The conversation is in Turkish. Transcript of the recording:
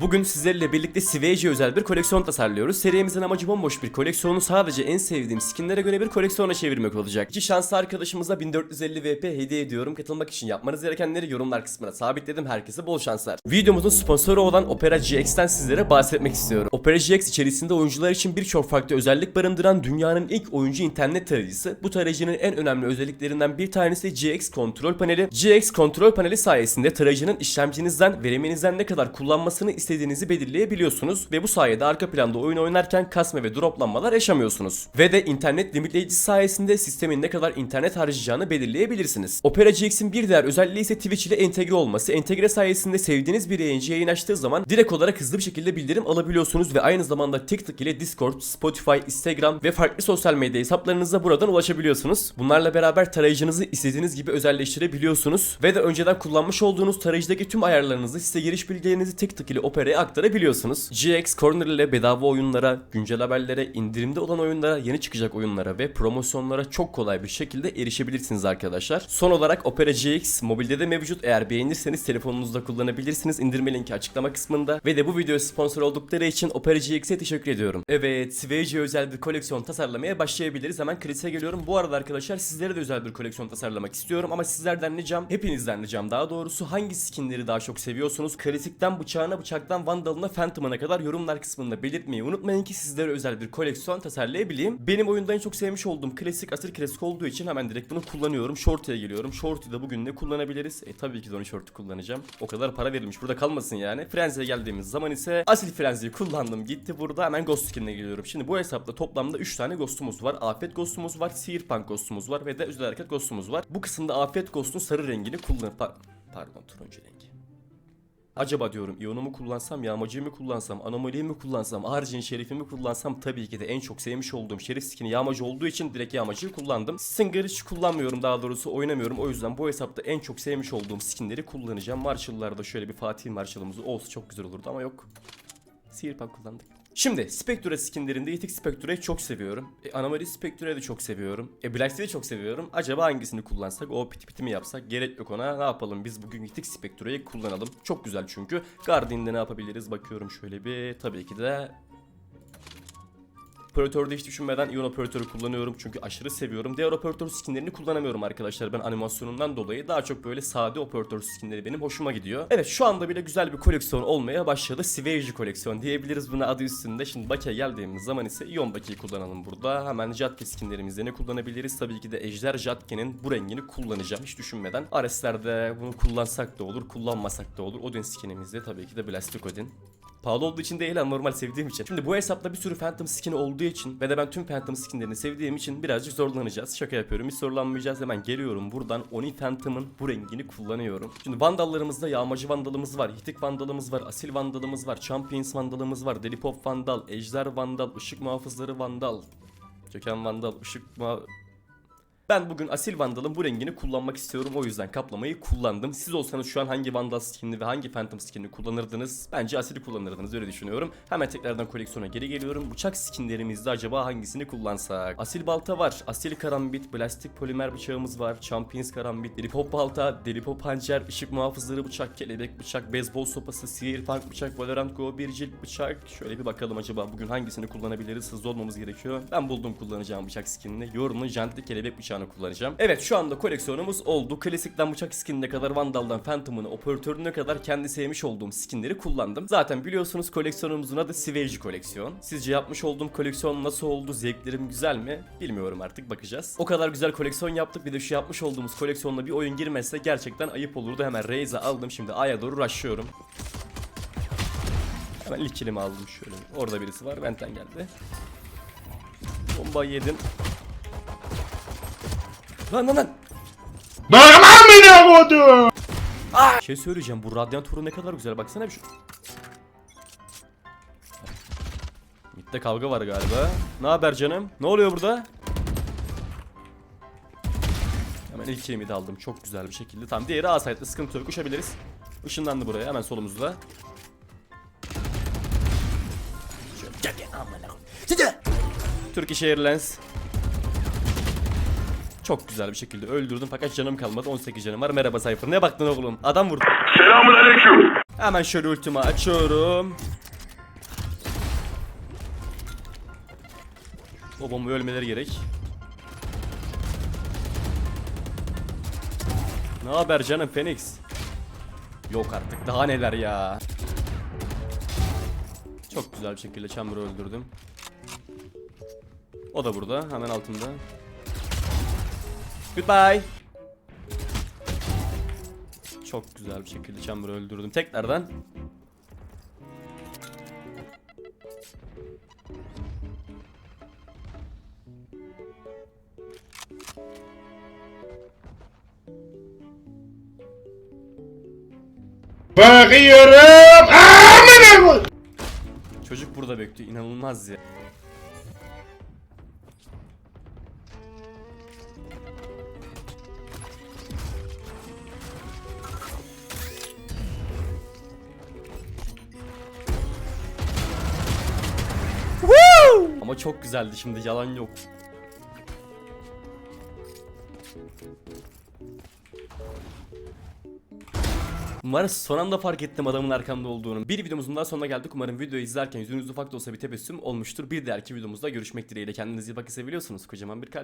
Bugün sizlerle birlikte Sivage özel bir koleksiyon tasarlıyoruz. Serimizin amacı bomboş bir koleksiyonu sadece en sevdiğim skinlere göre bir koleksiyona çevirmek olacak. İki şanslı arkadaşımıza 1450 VP hediye ediyorum. Katılmak için yapmanız gerekenleri yorumlar kısmına sabitledim. Herkese bol şanslar. Videomuzun sponsoru olan Opera GX'ten sizlere bahsetmek istiyorum. Opera GX içerisinde oyuncular için birçok farklı özellik barındıran dünyanın ilk oyuncu internet tarayıcısı. Bu tarayıcının en önemli özelliklerinden bir tanesi GX kontrol paneli. GX kontrol paneli sayesinde tarayıcının işlemcinizden, veriminizden ne kadar kullanmasını istediğinizi belirleyebiliyorsunuz ve bu sayede arka planda oyun oynarken kasma ve droplanmalar yaşamıyorsunuz. Ve de internet limitleyicisi sayesinde sistemin ne kadar internet harcayacağını belirleyebilirsiniz. Opera GX'in bir diğer özelliği ise Twitch ile entegre olması. Entegre sayesinde sevdiğiniz bir yayıncı yayın açtığı zaman direkt olarak hızlı bir şekilde bildirim alabiliyorsunuz ve aynı zamanda TikTok ile Discord, Spotify, Instagram ve farklı sosyal medya hesaplarınıza buradan ulaşabiliyorsunuz. Bunlarla beraber tarayıcınızı istediğiniz gibi özelleştirebiliyorsunuz ve de önceden kullanmış olduğunuz tarayıcıdaki tüm ayarlarınızı size giriş bilgilerinizi TikTok ile Opera'ya aktarabiliyorsunuz. GX Corner ile bedava oyunlara, güncel haberlere, indirimde olan oyunlara, yeni çıkacak oyunlara ve promosyonlara çok kolay bir şekilde erişebilirsiniz arkadaşlar. Son olarak Opera GX mobilde de mevcut. Eğer beğenirseniz telefonunuzda kullanabilirsiniz. İndirme linki açıklama kısmında. Ve de bu videoya sponsor oldukları için Opera GX'e teşekkür ediyorum. Evet, Sway'e özel bir koleksiyon tasarlamaya başlayabiliriz. Hemen kritiğe geliyorum. Bu arada arkadaşlar sizlere de özel bir koleksiyon tasarlamak istiyorum ama sizlerden ricam, hepinizden ricam daha doğrusu hangi skinleri daha çok seviyorsunuz? Kritikten bıçağına, bıçaktan vandalına, phantom'ına kadar yorumlar kısmında belirtmeyi unutmayın ki sizlere özel bir koleksiyon tasarlayabileyim. Benim oyunda en çok sevmiş olduğum klasik asır klasik olduğu için hemen direkt bunu kullanıyorum. Shorty'ye geliyorum. Shorty'yi da bugün ne kullanabiliriz? E tabii ki de onu shorty kullanacağım. O kadar para verilmiş. Burada kalmasın yani. Frenzy'ye geldiğimiz zaman ise asil Frenzy'yi kullandım. Gitti burada. Hemen Ghost skin'e geliyorum. Şimdi bu hesapta toplamda 3 tane ghost'umuz var. Afet ghost'umuz var. Searpunk ghost'umuz var. Ve de özel hareket ghost'umuz var. Bu kısımda Afet ghost'un sarı rengini kullan... Pa- Pardon turuncu rengi. Acaba diyorum iyonu mu kullansam, yağmacıyı mı kullansam, anomaliyi mi kullansam, haricin şerifi mi kullansam tabii ki de en çok sevmiş olduğum şerif skini yağmacı olduğu için direkt yağmacıyı kullandım. Singer hiç kullanmıyorum daha doğrusu oynamıyorum o yüzden bu hesapta en çok sevmiş olduğum skinleri kullanacağım. Marshall'larda şöyle bir Fatih Marshall'ımız olsa çok güzel olurdu ama yok. Sihirpan kullandık. Şimdi Spectre skinlerinde Yitik Spectre'yi çok seviyorum. E, Anomaly Spectre'yi de çok seviyorum. E, Black de çok seviyorum. Acaba hangisini kullansak? O piti piti mi yapsak? Gerek yok ona. Ne yapalım? Biz bugün Yitik Spectre'yi kullanalım. Çok güzel çünkü. Guardian'de ne yapabiliriz? Bakıyorum şöyle bir. Tabii ki de Operatörde hiç düşünmeden Ion operatörü kullanıyorum çünkü aşırı seviyorum. Diğer operatör skinlerini kullanamıyorum arkadaşlar ben animasyonundan dolayı. Daha çok böyle sade operatör skinleri benim hoşuma gidiyor. Evet şu anda bile güzel bir koleksiyon olmaya başladı. Sivage koleksiyon diyebiliriz buna adı üstünde. Şimdi Baki'ye geldiğimiz zaman ise Ion Baki'yi kullanalım burada. Hemen Jatke skinlerimizde ne kullanabiliriz? Tabii ki de Ejder Jatke'nin bu rengini kullanacağım hiç düşünmeden. Ares'lerde bunu kullansak da olur, kullanmasak da olur. Odin skinimizde tabii ki de Blastic Odin. Pahalı olduğu için değil ama normal sevdiğim için. Şimdi bu hesapta bir sürü Phantom skin olduğu için ve de ben tüm Phantom skinlerini sevdiğim için birazcık zorlanacağız. Şaka yapıyorum. Hiç zorlanmayacağız. Hemen geliyorum buradan Oni Phantom'ın bu rengini kullanıyorum. Şimdi vandallarımızda yağmacı vandalımız var, hitik vandalımız var, asil vandalımız var, champions vandalımız var, delipop vandal, ejder vandal, ışık muhafızları vandal, çöken vandal, ışık muha... Ben bugün Asil Vandal'ın bu rengini kullanmak istiyorum. O yüzden kaplamayı kullandım. Siz olsanız şu an hangi Vandal skinini ve hangi Phantom skinini kullanırdınız? Bence Asil'i kullanırdınız öyle düşünüyorum. Hemen tekrardan koleksiyona geri geliyorum. Bıçak skinlerimizde acaba hangisini kullansak? Asil balta var. Asil karambit, plastik polimer bıçağımız var. Champions karambit, delipop balta, delipop hançer, ışık muhafızları bıçak, kelebek bıçak, beyzbol sopası, sihirpunk bıçak, Valorant Go bir cilt bıçak. Şöyle bir bakalım acaba bugün hangisini kullanabiliriz? Hızlı olmamız gerekiyor. Ben buldum kullanacağım bıçak skinini. Yorumlu jantli kelebek bıçağını kullanacağım. Evet şu anda koleksiyonumuz oldu. Klasikten bıçak skinine kadar Vandal'dan Phantom'ına, operatörüne kadar kendi sevmiş olduğum skinleri kullandım. Zaten biliyorsunuz koleksiyonumuzun adı Sivage koleksiyon. Sizce yapmış olduğum koleksiyon nasıl oldu? Zevklerim güzel mi? Bilmiyorum artık bakacağız. O kadar güzel koleksiyon yaptık. Bir de şu yapmış olduğumuz koleksiyonla bir oyun girmezse gerçekten ayıp olurdu. Hemen Raze'e aldım. Şimdi A'ya doğru rushlıyorum. Hemen ilk kilimi aldım şöyle. Orada birisi var. Benten geldi. Bomba yedim. Lan lan lan. Dayanamam beni kodu. Şey söyleyeceğim bu radyanturu ne kadar güzel baksana bir şu. Mid'de kavga var galiba. Ne haber canım? Ne oluyor burada? Hemen ilk kilimi de aldım çok güzel bir şekilde. Tamam diğeri A site'de sıkıntı yok uçabiliriz. Işınlandı buraya hemen solumuzda. Turkish Airlines. Çok güzel bir şekilde öldürdüm fakat canım kalmadı 18 canım var merhaba Cypher ne baktın oğlum adam vurdu Hemen şöyle ultimi açıyorum. O bomba ölmeleri gerek. Ne haber canım Phoenix? Yok artık daha neler ya. Çok güzel bir şekilde Chamber'ı öldürdüm. O da burada hemen altında. Goodbye. Çok güzel bir şekilde Chamber'ı öldürdüm. Tekrardan. Bakıyorum. Çocuk burada bekliyor. inanılmaz ya. Ama çok güzeldi şimdi yalan yok. Umarım son anda fark ettim adamın arkamda olduğunu. Bir videomuzun daha sonuna geldik. Umarım videoyu izlerken yüzünüz ufak da olsa bir tebessüm olmuştur. Bir dahaki videomuzda görüşmek dileğiyle. Kendinize iyi bakın seviyorsunuz. Kocaman bir kalp.